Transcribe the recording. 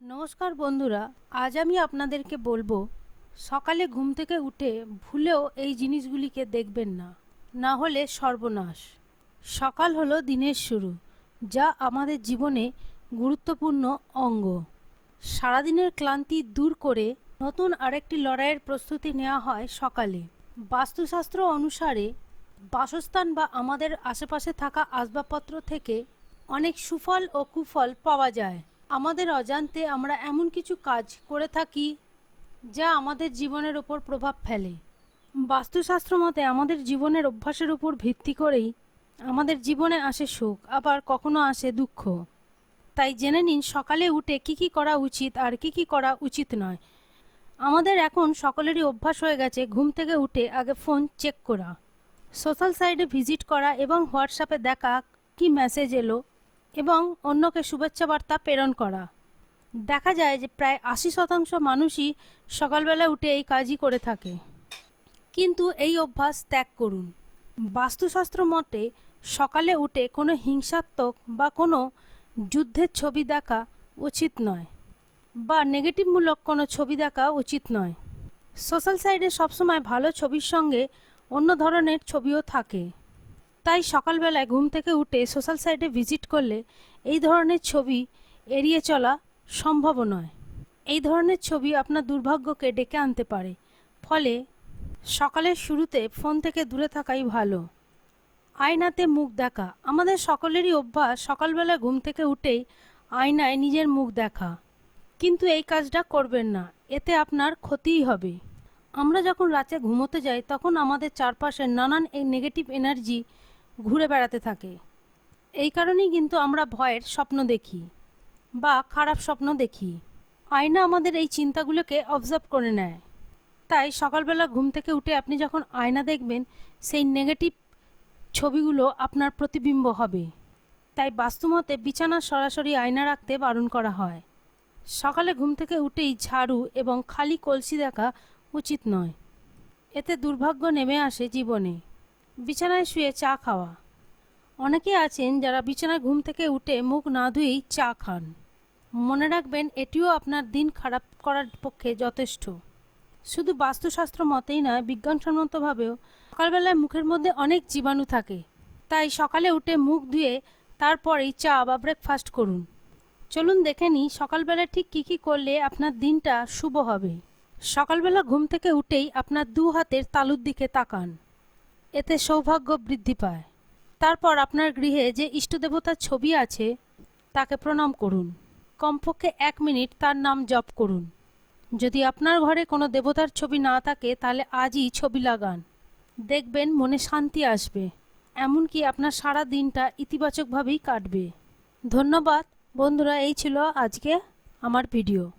নমস্কার বন্ধুরা, আজ আমি আপনাদেরকে বলব, সকালে ঘুম থেকে উঠে ভুলেও এই জিনিসগুলিকে দেখবেন না। না হলে সর্বনাশ। সকাল হলো দিনের শুরু, যা আমাদের জীবনে গুরুত্বপূর্ণ অঙ্গ। সারাদিনের ক্লান্তি দূর করে নতুন আরেকটি লড়াইয়ের প্রস্তুতি নেওয়া হয় সকালে। বাস্তুশাস্ত্র অনুসারে বাসস্থান বা আমাদের আশেপাশে থাকা আসবাবপত্র থেকে অনেক সুফল ও কুফল পাওয়া যায়। আমাদের অজান্তে আমরা এমন কিছু কাজ করে থাকি যা আমাদের জীবনের ওপর প্রভাব ফেলে। বাস্তুশাস্ত্র মতে আমাদের জীবনের অভ্যাসের উপর ভিত্তি করেই আমাদের জীবনে আসে সুখ আবার কখনো আসে দুঃখ। তাই জেনে নিন, সকালে উঠে কি কি করা উচিত আর কি কি করা উচিত নয়। আমাদের এখন সকলেরই অভ্যাস হয়ে গেছে ঘুম থেকে উঠে আগে ফোন চেক করা, সোশ্যাল সাইটে ভিজিট করা এবং হোয়াটসঅ্যাপে দেখা কি মেসেজ এলো। এবং অন্যকে শুভেচ্ছা বার্তা প্রেরণ করা। দেখা যায় যে প্রায় আশি শতাংশ মানুষই সকালবেলা উঠে এই কাজই করে থাকে। কিন্তু এই অভ্যাস ত্যাগ করুন। বাস্তুশাস্ত্র মতে, সকালে উঠে কোনো হিংসাত্মক বা কোনো যুদ্ধের ছবি দেখা উচিত নয় বা নেগেটিভমূলক কোনো ছবি দেখা উচিত নয়। সোশ্যাল সাইডে সবসময় ভালো ছবির সঙ্গে অন্য ধরনের ছবিও থাকে। তাই সকালবেলায় ঘুম থেকে উঠে সোশ্যাল সাইটে ভিজিট করলে এই ধরনের ছবি এড়িয়ে চলা সম্ভব নয়। এই ধরনের ছবি আপনার দুর্ভাগ্যকে ডেকে আনতে পারে। ফলে সকালের শুরুতে ফোন থেকে দূরে থাকাই ভালো। আয়নাতে মুখ দেখা। আমাদের সকলেরই অভ্যাস সকালবেলা ঘুম থেকে উঠেই আয়নায় নিজের মুখ দেখা। কিন্তু এই কাজটা করবেন না। এতে আপনার ক্ষতিই হবে। আমরা যখন রাতে ঘুমোতে যাই, তখন আমাদের চারপাশে নানান এই নেগেটিভ এনার্জি ঘুরে বেড়াতে থাকে। এই কারণেই কিন্তু আমরা ভয়ের স্বপ্ন দেখি বা খারাপ স্বপ্ন দেখি। আয়না আমাদের এই চিন্তাগুলোকে অবজার্ভ করে নেয়। তাই সকালবেলা ঘুম থেকে উঠে আপনি যখন আয়না দেখবেন, সেই নেগেটিভ ছবিগুলো আপনার প্রতিবিম্ব হবে। তাই বাস্তুমতে বিছানার সরাসরি আয়না রাখতে বারণ করা হয়। সকালে ঘুম থেকে উঠেই ঝাড়ু এবং খালি কলসি দেখা উচিত নয়। এতে দুর্ভাগ্য নেমে আসে জীবনে। বিছানায় শুয়ে চা খাওয়া। অনেকে আছেন যারা বিছানায় ঘুম থেকে উঠে মুখ না ধুয়েই চা খান। মনে রাখবেন, এটিও আপনার দিন খারাপ করার পক্ষে যথেষ্ট। শুধু বাস্তুশাস্ত্র মতেই নয়, বিজ্ঞানসম্মতভাবেও সকালবেলায় মুখের মধ্যে অনেক জীবাণু থাকে। তাই সকালে উঠে মুখ ধুয়ে তারপরেই চা বা ব্রেকফাস্ট করুন। চলুন দেখে নিই, সকালবেলা ঠিক কী কী করলে আপনার দিনটা শুভ হবে। সকালবেলা ঘুম থেকে উঠেই আপনার দু হাতের তালুর দিকে তাকান। এতে সৌভাগ্য বৃদ্ধি পায়। তারপর আপনার গৃহে যে ইষ্টদেবতার ছবি আছে, তাকে প্রণাম করুন। কমপক্ষে এক মিনিট তার নাম জপ করুন। যদি আপনার ঘরে কোনো দেবতার ছবি না থাকে, তাহলে আজই ছবি লাগান। দেখবেন মনে শান্তি আসবে। এমনকি আপনার সারা দিনটা ইতিবাচকভাবেই কাটবে। ধন্যবাদ। বন্ধুরা, এই ছিল আজকে আমার ভিডিও।